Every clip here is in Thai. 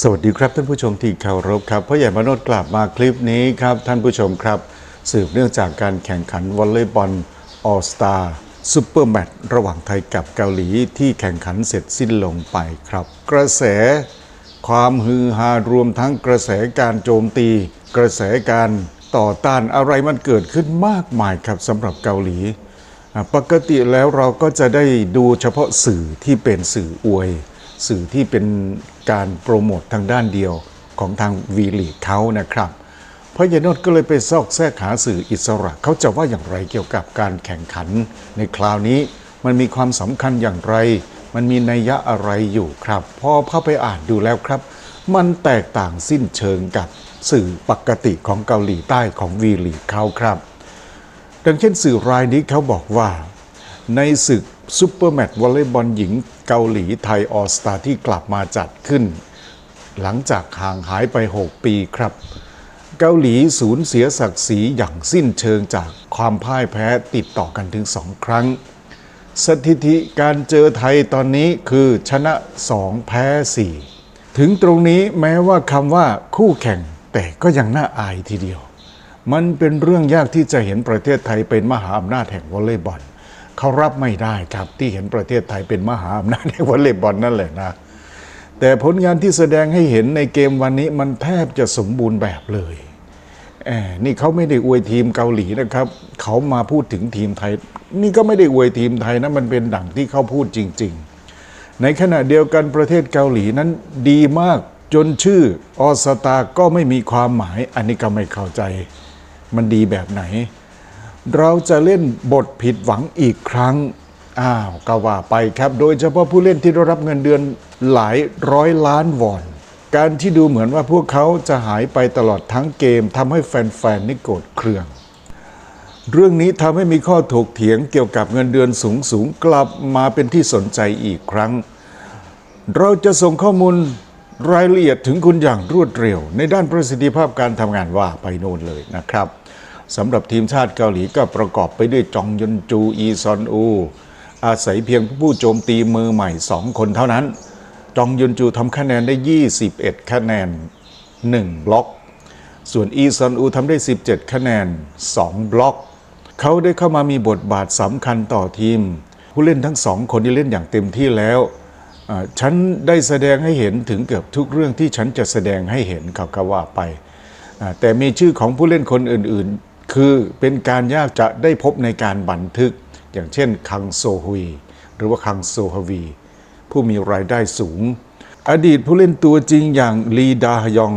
สวัสดีครับท่านผู้ชมที่เคารพครับพ่อใหญ่มโนดกลับมาคลิปนี้ครับท่านผู้ชมครับ สืบเนื่องจากการแข่งขันวอลเลย์บอลออสตาซูเปอร์แมตช์ระหว่างไทยกับเกาหลีที่แข่งขันเสร็จสิ้นลงไปครับ กระแส ความฮือฮารวมทั้งกระแสการโจมตี กระแสการต่อต้านอะไรมันเกิดขึ้นมากมายครับสำหรับเกาหลี ปกติแล้วเราก็จะได้ดูเฉพาะสื่อที่เป็นสื่ออวย สื่อที่เป็นการโปรโมททางด้านเดียวของทางวีลีเขานะครับ เพราะยายนดก็เลยไปซอกแทรกหาสื่ออิสระ เขาจะว่าอย่างไรเกี่ยวกับการแข่งขัน ในคราวนี้มันมีความสำคัญอย่างไร มันมีนัยยะอะไรอยู่ครับพอเข้าไปอ่านดูแล้วครับ มันแตกต่างสิ้นเชิงกับสื่อปกติของเกาหลีใต้ของวีลีเขาครับ ดังเช่นสื่อรายนี้เขาบอกว่า ในศึก ซูเปอร์แมตช์วอลเลย์บอลหญิงเกาหลีไทยออสตาที่กลับมาจัดขึ้น หลังจากห่างหายไป 6 ปีครับ เกาหลีสูญเสียศักดิ์ศรีอย่างสิ้นเชิงจากความพ่ายแพ้ติดต่อกันถึงสองครั้ง สถิติการเจอไทยตอนนี้คือชนะ 2 แพ้ 4 ถึงตรงนี้แม้ว่าคำว่าคู่แข่งแต่ก็ยังน่าอายทีเดียว มันเป็นเรื่องยากที่จะเห็นประเทศไทยเป็นมหาอำนาจแห่งวอลเลย์บอล เขารับไม่ได้ครับที่เห็นประเทศไทยเป็นมหาอำนาจแห่งวอลเลย์บอลนั่นแหละนะ แต่ผลงานที่แสดงให้เห็นในเกมวันนี้มันแทบจะสมบูรณ์แบบเลยแอนี่เขาไม่ได้อวยทีมเกาหลีนะครับ เขามาพูดถึงทีมไทย นี่ก็ไม่ได้อวยทีมไทยนะมันเป็นดั่งที่เขาพูดจริง ๆ ในขณะเดียวกันประเทศเกาหลีนั้นดีมากจนชื่อออสตาก็ไม่มีความหมาย อันนี้ก็ไม่เข้าใจ มันดีแบบไหน เราจะเล่นบทผิดหวังอีกครั้ง อ้าวก็ว่าไปครับ โดยเฉพาะผู้เล่นที่ได้รับเงินเดือนหลายร้อยล้านวอน การที่ดูเหมือนว่าพวกเขาจะหายไปตลอดทั้งเกมทำให้แฟนๆนี่โกรธเครื่อง เรื่องนี้ทำให้มีข้อถกเถียงเกี่ยวกับเงินเดือนสูงสูงๆกลับมาเป็นที่สนใจอีกครั้ง เราจะส่งข้อมูลรายละเอียดถึงคุณอย่างรวดเร็ว ในด้านประสิทธิภาพการทำงานว่าไปโน่นเลยนะครับ สำหรับทีมชาติเกาหลีก็ประกอบไปด้วยจองยอนจูอีซอนอู อาศัยเพียงผู้โจมตีมือใหม่ 2 คนเท่านั้น จองยอนจูทำคะแนนได้ 21 คะแนน 1 บล็อก ส่วนอีซอนอูทำได้ 17 คะแนน 2 บล็อก เขาได้เข้ามามีบทบาทสำคัญต่อทีม ผู้เล่นทั้งสองคนที่เล่นอย่างเต็มที่แล้วฉันได้แสดงให้เห็นถึงเกือบทุกเรื่องที่ฉันจะแสดงให้เห็นเขาก็ว่าไป แต่มีชื่อของผู้เล่นคนอื่นๆ คือเป็นการยากจะได้พบในการบันทึก อย่างเช่นคังโซฮุยหรือว่าคังโซฮวี ผู้มีรายได้สูง อดีตผู้เล่นตัวจริงอย่างลีดาฮยอง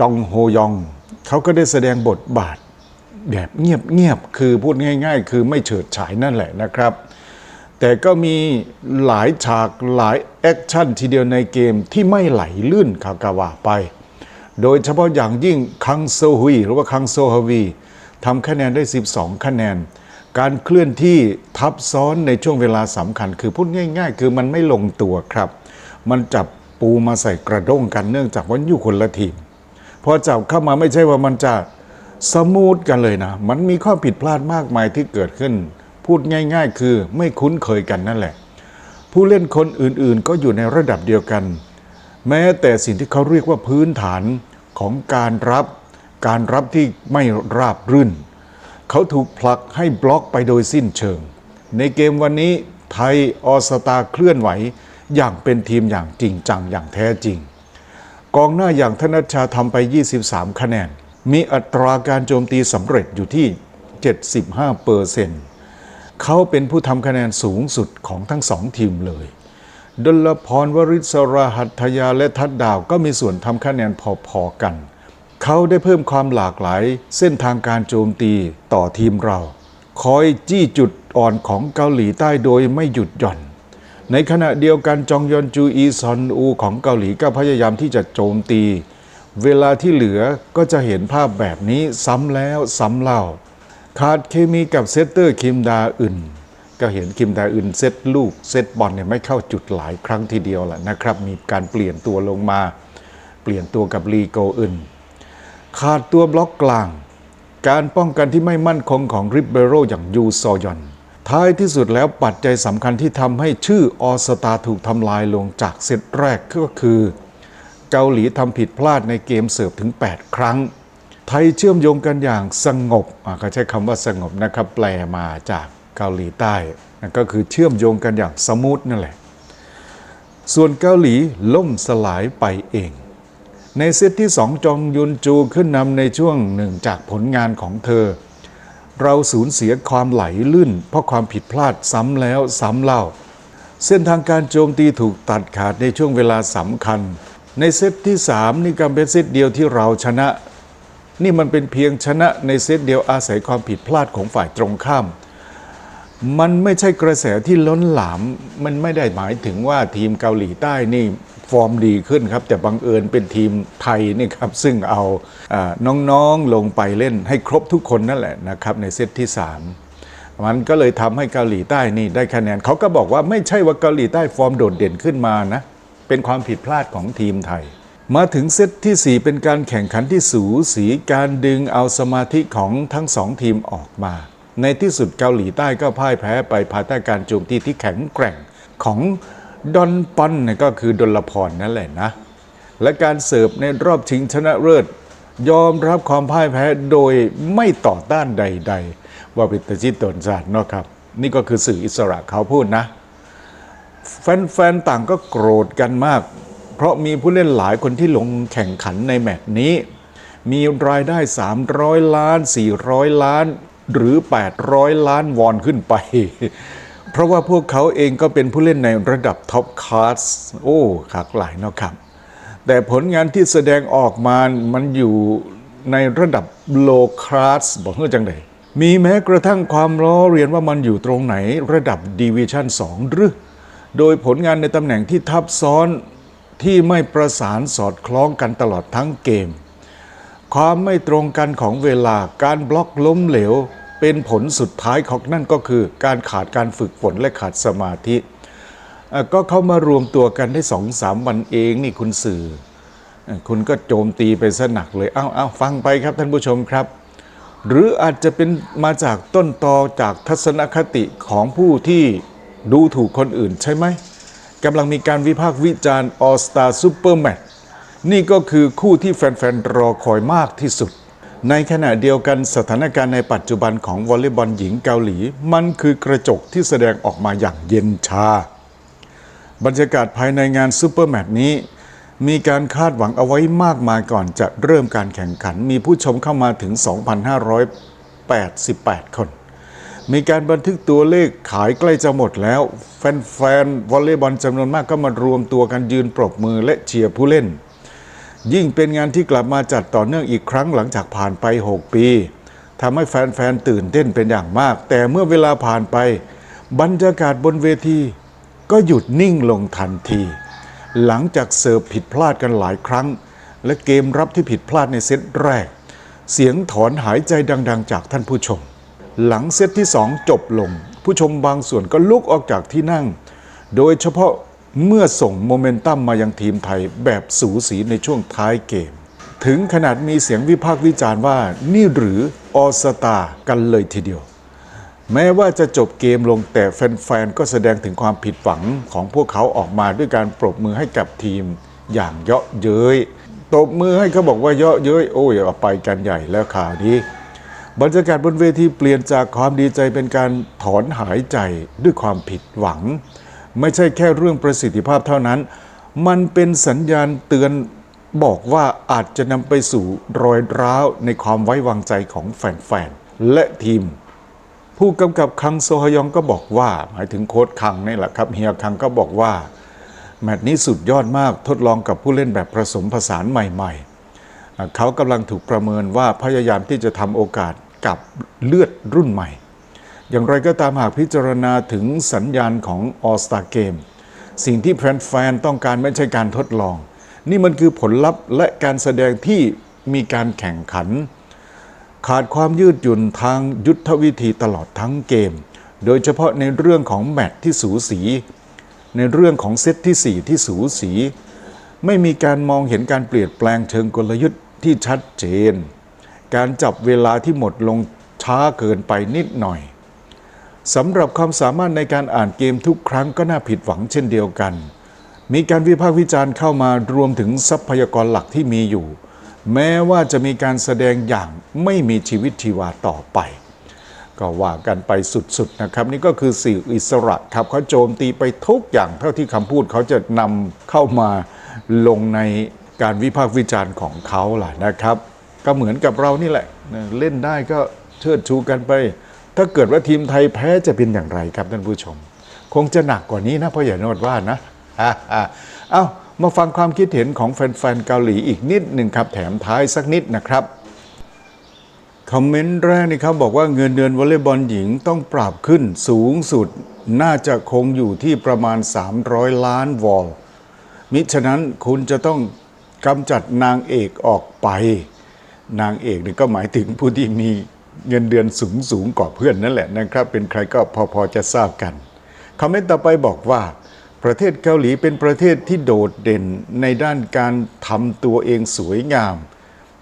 จองโฮยอง เขาก็ได้แสดงบทบาทแบบเงียบๆ คือพูดง่าย ๆ คือไม่เฉิดฉายนั่นแหละนะครับ แต่ก็มีหลายฉากหลายแอคชั่นทีเดียวในเกมที่ไม่ไหลลื่นคากาวาไป โดยเฉพาะอย่างยิ่งคังโซฮุยหรือว่าคังโซฮวี ทำคะแนนได้ 12 คะแนน การเคลื่อนที่ทับซ้อนในช่วงเวลาสำคัญ คือพูดง่าย ๆ คือมันไม่ลงตัวครับ มันจับปูมาใส่กระด้งกันเนื่องจากว่าอยู่คนละทีมพอจับเข้ามาไม่ใช่ว่ามันจะสมูทกันเลยนะ มันมีข้อผิดพลาดมากมายที่เกิดขึ้น พูดง่าย ๆ คือไม่คุ้นเคยกันนั่นแหละ ผู้เล่นคนอื่นๆ ก็อยู่ในระดับเดียวกัน แม้แต่สิ่งที่เขาเรียกว่าพื้นฐานของการรับ การรับที่ไม่ราบรื่น เขาถูกผลักให้บล็อกไปโดยสิ้นเชิง ในเกมวันนี้ไทยออสตาเคลื่อนไหวอย่างเป็นทีมอย่างจริงจังอย่างแท้จริง กองหน้าอย่างธนชาทำไป 23 คะแนน มีอัตราการโจมตีสำเร็จอยู่ที่ 75เปอร์เซ็นต์เขาเป็นผู้ทำคะแนนสูงสุดของทั้งสองทีมเลยดลพรวริศราหัตยาและทัดดาวก็มีส่วนทำคะแนนพอๆกัน เขาได้เพิ่มความหลากหลายเส้นทางการโจมตีต่อทีมเรา คอยจี้จุดอ่อนของเกาหลีใต้โดยไม่หยุดหย่อน ในขณะเดียวกันจองยอนจูอีซอนอูของเกาหลีก็พยายามที่จะโจมตี เวลาที่เหลือก็จะเห็นภาพแบบนี้ซ้ำแล้วซ้ำเล่า ขาดเคมีกับเซตเตอร์คิมดาอึนก็เห็นคิมดาอึนเซตลูกเซตบอลเนี่ยไม่เข้าจุดหลายครั้งทีเดียวแหละนะครับ มีการเปลี่ยนตัวลงมา เปลี่ยนตัวกับลีโกอึน ขาดตัวบล็อกกลาง การป้องกันที่ไม่มั่นคงของริบเบโรอย่างยูซอยอน ท้ายที่สุดแล้วปัจจัยสำคัญที่ทำให้ชื่อออสตาถูกทำลายลงจากเซตแรกก็คือ เกาหลีทำผิดพลาดในเกมเสิร์ฟถึง 8 ครั้ง ไทยเชื่อมโยงกันอย่างสงบอะเขาใช้คำว่าสงบนะครับแปลมาจากเกาหลีใต้นะก็คือเชื่อมโยงกันอย่างสมูทนั่นแหละ ส่วนเกาหลีล่มสลายไปเอง ในเซตที่2จองยุนจูขึ้นนำในช่วงหนึ่งจากผลงานของเธอ เราสูญเสียความไหลลื่น เพราะความผิดพลาดซ้ำแล้วซ้ำเล่า เส้นทางการโจมตีถูกตัดขาดในช่วงเวลาสำคัญ ในเซตที่3นี่ก็เป็นเซตเดียวที่เราชนะ นี่มันเป็นเพียงชนะในเซตเดียวอาศัยความผิดพลาดของฝ่ายตรงข้าม มันไม่ใช่กระแสที่ล้นหลาม มันไม่ได้หมายถึงว่าทีมเกาหลีใต้นี่ ฟอร์มดีขึ้นครับ แต่บังเอิญเป็นทีมไทยนี่ครับ ซึ่งเอาน้องๆลงไปเล่นให้ครบทุกคนนั่นแหละนะครับในเซตที่ 3 มันก็เลยทำให้เกาหลีใต้นี่ได้คะแนนเขาก็บอกว่าไม่ใช่ว่าเกาหลีใต้ฟอร์มโดดเด่นขึ้นมานะ เป็นความผิดพลาดของทีมไทย มาถึงเซตที่ 4 เป็นการแข่งขันที่สูสีการดึงเอาสมาธิของทั้งสองทีมออกมา ในที่สุดเกาหลีใต้ก็พ่ายแพ้ไปภายใต้การโจมตีที่แข็งแกร่งของ ดอนปอนเนี่ยก็คือดลพรนั่นแหละนะ และการเสิร์ฟในรอบชิงชนะเลิศยอมรับความพ่ายแพ้โดยไม่ต่อต้านใด ๆ ว่าเป็นตจิตตนศาสตร์เนาะครับ นี่ก็คือสื่ออิสระเขาพูดนะ แฟนๆต่างก็โกรธกันมาก เพราะมีผู้เล่นหลายคนที่ลงแข่งขันในแมตช์นี้ มีรายได้ 300 ล้าน 400 ล้าน หรือ 800 ล้านวอนขึ้นไป เพราะว่าพวกเขาเองก็เป็นผู้เล่นในระดับท็อปคลาสโอ้ขากหลายนะครับ แต่ผลงานที่แสดงออกมา มันอยู่ในระดับโลคลาสบอกเพื่อจังไดมีแม้กระทั่งความล้อเรียนว่ามันอยู่ตรงไหนระดับดิวิชั่น2หรือ โดยผลงานในตำแหน่งที่ทับซ้อนที่ไม่ประสานสอดคล้องกันตลอดทั้งเกม ความไม่ตรงกันของเวลาการบล็อกล้มเหลว เป็นผลสุดท้ายของนั่นก็คือการขาดการฝึกฝนและขาดสมาธิ ก็เข้ามารวมตัวกันได้สองสามวันเองนี่คุณสื่อ คุณก็โจมตีไปซะหนักเลยเอ้าเอ้าฟังไปครับท่านผู้ชมครับ หรืออาจจะเป็นมาจากต้นตอจากทัศนคติของผู้ที่ดูถูกคนอื่นใช่ไหมกำลังมีการวิพากษ์วิจารณ์ All Star Super Match นี่ก็คือคู่ที่แฟนๆรอคอยมากที่สุด ในขณะเดียวกันสถานการณ์ในปัจจุบันของวอลเลย์บอลหญิงเกาหลี มันคือกระจกที่แสดงออกมาอย่างเย็นชา บรรยากาศภายในงานซูเปอร์แมตช์นี้ มีการคาดหวังเอาไว้มากมายก่อนจะเริ่มการแข่งขัน มีผู้ชมเข้ามาถึง 2,588 คน มีการบันทึกตัวเลขขายใกล้จะหมดแล้ว แฟนๆวอลเลย์บอลจำนวนมากก็มารวมตัวกันยืนปรบมือและเชียร์ผู้เล่น ยิ่งเป็นงานที่กลับมาจัดต่อเนื่องอีกครั้งหลังจากผ่านไป 6 ปีทำให้แฟนๆตื่นเต้นเป็นอย่างมาก แต่เมื่อเวลาผ่านไป บรรยากาศบนเวที ก็หยุดนิ่งลงทันที หลังจากเสิร์ฟผิดพลาดกันหลายครั้ง และเกมรับที่ผิดพลาดในเซตแรก เสียงถอนหายใจดัง ๆ จากท่านผู้ชม หลังเซตที่สองจบลง ผู้ชมบางส่วนก็ลุกออกจากที่นั่ง โดยเฉพาะ เมื่อส่งโมเมนตัมมายังทีมไทยแบบสูสีในช่วงท้ายเกม ถึงขนาดมีเสียงวิพากษ์วิจารณ์ว่านี่หรือออสตากันเลยทีเดียว แม้ว่าจะจบเกมลงแต่แฟนๆก็แสดงถึงความผิดหวังของพวกเขาออกมาด้วยการปรบมือให้กับทีมอย่างเยาะเย้ยตบมือให้เขาบอกว่าเยาะเย้ยโอ้ยเอาไปกันใหญ่แล้วข่าวนี้บรรยากาศบนเวทีเปลี่ยนจากความดีใจเป็นการถอนหายใจด้วยความผิดหวัง ไม่ใช่แค่เรื่องประสิทธิภาพเท่านั้น มันเป็นสัญญาณเตือนบอกว่าอาจจะนำไปสู่รอยร้าวในความไว้วางใจของแฟนๆ และทีม ผู้กำกับคังโซฮยองก็บอกว่า หมายถึงโค้ชคังนี่แหละครับเฮียคังก็บอกว่า แมตช์นี้สุดยอดมากทดลองกับผู้เล่นแบบผสมผสานใหม่ ๆ เขากำลังถูกประเมินว่าพยายามที่จะทำโอกาสกับเลือดรุ่นใหม่ อย่างไรก็ตามหากพิจารณาถึงสัญญาณของ All Star Game สิ่งที่แฟนๆต้องการไม่ใช่การทดลอง นี่มันคือผลลัพธ์และการแสดงที่มีการแข่งขัน ขาดความยืดหยุ่นทางยุทธวิธีตลอดทั้งเกม โดยเฉพาะในเรื่องของแมตช์ที่สูสี ในเรื่องของเซตที่ 4 ที่สูสี ไม่มีการมองเห็นการเปลี่ยนแปลงเชิงกลยุทธ์ที่ชัดเจน การจับเวลาที่หมดลงช้าเกินไปนิดหน่อย สำหรับความสามารถในการอ่านเกมทุกครั้งก็น่าผิดหวังเช่นเดียวกัน มีการวิพากษ์วิจารณ์เข้ามารวมถึงทรัพยากรหลักที่มีอยู่ แม้ว่าจะมีการแสดงอย่างไม่มีชีวิตชีวาต่อไป ก็ว่ากันไปสุดๆนะครับ นี่ก็คือสื่ออิสระครับเขาโจมตีไปทุกอย่างเท่าที่คำพูดเขาจะนำเข้ามาลงในการวิพากษ์วิจารณ์ของเขาแหละนะครับ ก็เหมือนกับเรานี่แหละเล่นได้ก็เชิดชูกันไป ถ้าเกิดว่าทีมไทยแพ้จะเป็นอย่างไรครับท่านผู้ชม คงจะหนักกว่านี้นะพ่อใหญ่โนดว่านะเอ้ามาฟังความคิดเห็นของแฟนๆเกาหลีอีกนิดหนึ่งครับ แถมท้ายสักนิดนะครับคอมเมนต์แรกนี่ครับบอกว่าเงินเดือนวอลเลย์บอลหญิงต้องปรับขึ้นสูงสุด น่าจะคงอยู่ที่ประมาณ 300 ล้านวอลมิฉะนั้นคุณจะต้องกำจัดนางเอกออกไป นางเอกนี่ก็หมายถึงผู้ที่มี เงินเดือนสูงสูงกว่าเพื่อนนั่นแหละนะครับ เป็นใครก็พอพอจะทราบกันคอมเมนต์ต่อไปบอกว่า ประเทศเกาหลีเป็นประเทศที่โดดเด่นในด้านการทำตัวเองสวยงาม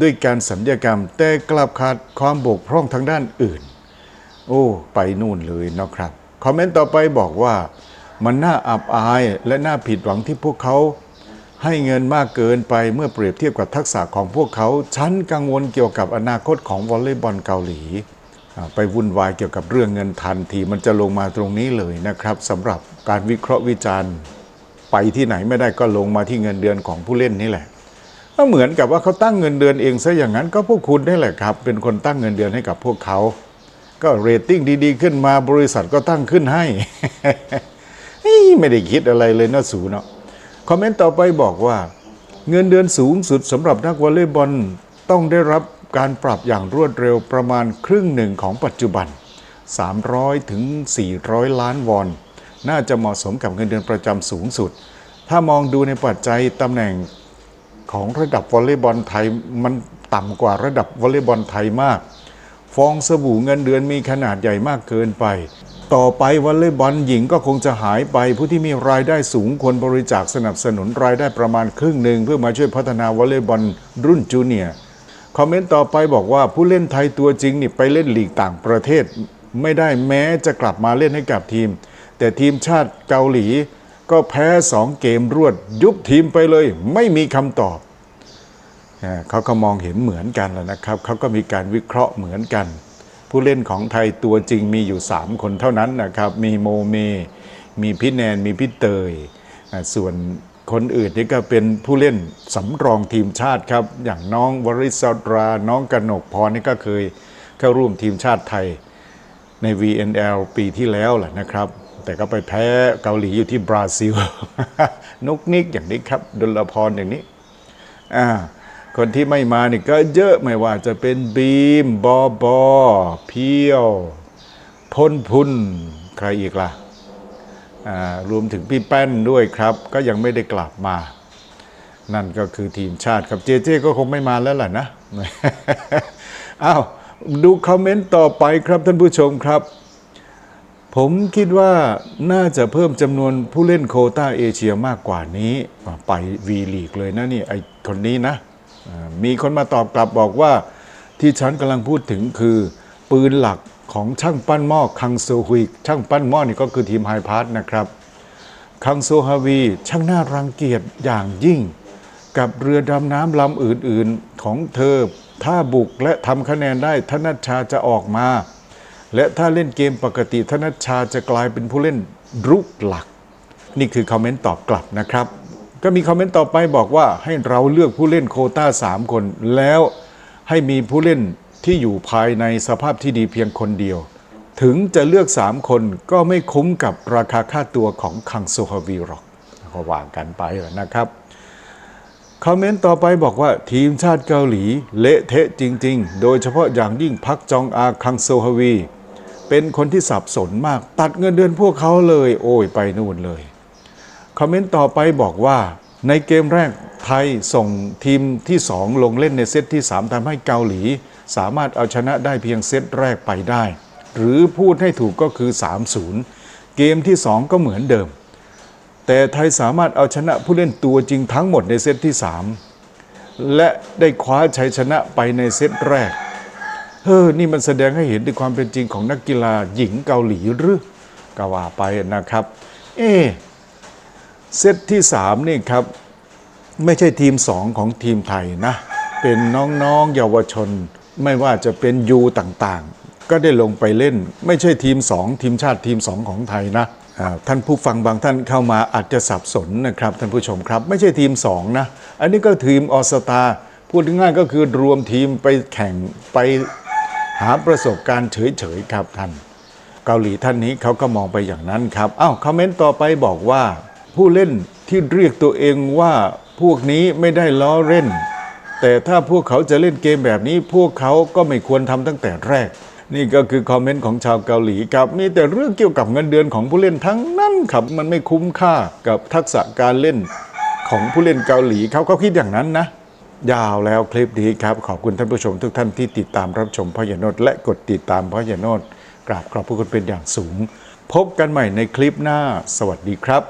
ด้วยการสัญญกรรมแต่กลับขาดความบกพร่องทางด้านอื่น โอ้ ไปนู่นเลยนะครับคอมเมนต์ต่อไปบอกว่า มันน่าอับอายและน่าผิดหวังที่พวกเขา ให้เงินมากเกินไปเมื่อเปรียบเทียบกับทักษะของพวกเขา ฉันกังวลเกี่ยวกับอนาคตของวอลเลย์บอลเกาหลี ไปวุ่นวายเกี่ยวกับเรื่องเงินทันทีมันจะลงมาตรงนี้เลยนะครับสำหรับการวิเคราะห์วิจารณ์ ไปที่ไหนไม่ได้ก็ลงมาที่เงินเดือนของผู้เล่นนี่แหละก็เหมือนกับว่าเขาตั้งเงินเดือนเองซะอย่างนั้นก็พวกคุณนี่แหละครับ เป็นคนตั้งเงินเดือนให้กับพวกเขา ก็เรตติ้งดีๆ ขึ้นมาบริษัทก็ตั้งขึ้นให้ไม่ได้คิดอะไรเลยนะสูเนาะ คอมเมนต์ต่อไปบอกว่า เงินเดือนสูงสุดสำหรับนักวอลเลย์บอลต้องได้รับการปรับอย่างรวดเร็วประมาณครึ่งหนึ่งของปัจจุบัน 300 ถึง 400 ล้านวอน น่าจะเหมาะสมกับเงินเดือนประจำสูงสุด ถ้ามองดูในปัจจัยตำแหน่งของระดับวอลเลย์บอลไทยมันต่ำกว่าระดับวอลเลย์บอลไทยมาก ฟองสบู่เงินเดือนมีขนาดใหญ่มากเกินไป ต่อไปวอลเลย์บอลหญิงก็คงจะหายไปผู้ที่มีรายได้สูงควรบริจาคสนับสนุนรายได้ประมาณครึ่งหนึ่งเพื่อมาช่วยพัฒนาวอลเลย์บอลรุ่นจูเนียร์คอมเมนต์ต่อไปบอกว่าผู้เล่นไทยตัวจริงนี่ไปเล่นลีกต่างประเทศ ไม่ได้แม้จะกลับมาเล่นให้กับทีม แต่ทีมชาติเกาหลี ก็แพ้สองเกมรวดยุบทีมไปเลย ไม่มีคำตอบอ่าเขาก็มองเห็นเหมือนกันแล้วนะครับเขาก็มีการวิเคราะห์เหมือนกัน ผู้เล่นของไทยตัวจริงมีอยู่ 3 คนเท่านั้นนะครับ มีโมเม มีพี่แนน มีพี่เตย ส่วนคนอื่นนี่ก็เป็นผู้เล่นสำรองทีมชาติครับ อย่างน้องวริศรา น้องกนกพรนี่ก็เคยเข้าร่วมทีมชาติไทยใน VNL ปีที่แล้วแหละนะครับ แต่ก็ไปแพ้เกาหลีอยู่ที่บราซิลนุกนิกอย่างนี้ครับดลพรอย่างนี้อ่า คนที่ไม่มานี่ก็เยอะไม่ว่าจะเป็นบีม บอบอ เพียวพลพุนใครอีกล่ะอ่ารวมถึงพี่แป้นด้วยครับ ก็ยังไม่ได้กลับมา นั่นก็คือทีมชาติครับเจเจก็คงไม่มาแล้วล่ะนะอ้าวดูคอมเมนต์ต่อไปครับท่านผู้ชมครับ ผมคิดว่าน่าจะเพิ่มจำนวนผู้เล่นโคต้าเอเชียมากกว่านี้ ไปวีลีกเลยนะนี่ไอคนนี้นะ มีคนมาตอบกลับบอกว่าที่ฉันกำลังพูดถึงคือปืนหลักของช่างปั้นหม้อคังโซฮุยช่างปั้นหม้อนี่ก็คือทีมไฮพาร์ทนะครับคังโซฮาวีช่างน่ารังเกียจอย่างยิ่ง กับเรือดำน้ำลำอื่นๆของเธอ ถ้าบุกและทำคะแนนได้ธนัชชาจะออกมา และถ้าเล่นเกมปกติธนัชชาจะกลายเป็นผู้เล่นรุกหลัก นี่คือคอมเมนต์ตอบกลับนะครับ ก็มีคอมเมนต์ต่อไปบอกว่าให้เราเลือกผู้เล่นโควต้า 3 คน แล้วให้มีผู้เล่นที่อยู่ภายในสภาพที่ดีเพียงคนเดียว ถึงจะเลือก 3 คนก็ไม่คุ้มกับราคาค่าตัวของคังโซฮาวีหรอกก็ว่ากันไปนะครับคอมเมนต์ต่อไปบอกว่าทีมชาติเกาหลีเละเทะจริง ๆ โดยเฉพาะอย่างยิ่งพักจองอาคังโซฮาวี เป็นคนที่สับสนมาก ตัดเงินเดือนพวกเขาเลย โอ้ยไปนู่นเลย คอมเมนต์ต่อไปบอกว่าในเกมแรกไทยส่งทีมที่ 2 ลงเล่นในเซตที่ 3ทำให้เกาหลี สามารถเอาชนะได้เพียงเซตแรกไปได้ หรือพูดให้ถูกก็คือ 3-0 เกมที่ 2 ก็เหมือนเดิม แต่ไทยสามารถเอาชนะผู้เล่นตัวจริงทั้งหมดในเซตที่ 3 และได้คว้าชัยชนะไปในเซตแรก เฮ้อ นี่มันแสดงให้เห็นถึงความเป็นจริงของนักกีฬาหญิงเกาหลีหรือก็ว่าไปนะครับ เอ๊ เซตที่3นี่ครับไม่ใช่ทีม 2 ของทีมไทยนะ เป็นน้องๆเยาวชน ไม่ว่าจะเป็นยูต่างๆ ก็ได้ลงไปเล่น ไม่ใช่ทีม 2 ทีมชาติทีม 2 ของไทยนะท่านผู้ฟังบางท่านเข้ามาอาจจะสับสนนะครับ ท่านผู้ชมครับ ไม่ใช่ทีม 2 นะ อันนี้ก็ทีมออสตาพูดง่ายๆก็คือรวมทีมไปแข่งไปหาประสบการณ์เฉยๆครับท่าน เกาหลีท่านนี้เขาก็มองไปอย่างนั้นครับอ้าวคอมเมนต์ต่อไปบอกว่า ผู้เล่นที่เรียกตัวเองว่าพวกนี้ไม่ได้ล้อเล่น แต่ถ้าพวกเขาจะเล่นเกมแบบนี้พวกเขาก็ไม่ควรทำตั้งแต่แรก นี่ก็คือคอมเมนต์ของชาวเกาหลีครับมีแต่เรื่องเกี่ยวกับเงินเดือนของผู้เล่นทั้งนั้นครับมันไม่คุ้มค่ากับทักษะการเล่นของผู้เล่นเกาหลีเขาเขาคิดอย่างนั้นนะยาวแล้วคลิปนี้ครับ ขอบคุณท่านผู้ชมทุกท่านที่ติดตามรับชมพ่อใหญ่โนดและกดติดตามพ่อใหญ่โนดกราบขอบพระคุณเป็นอย่างสูง พบกันใหม่ในคลิปหน้า สวัสดีครับ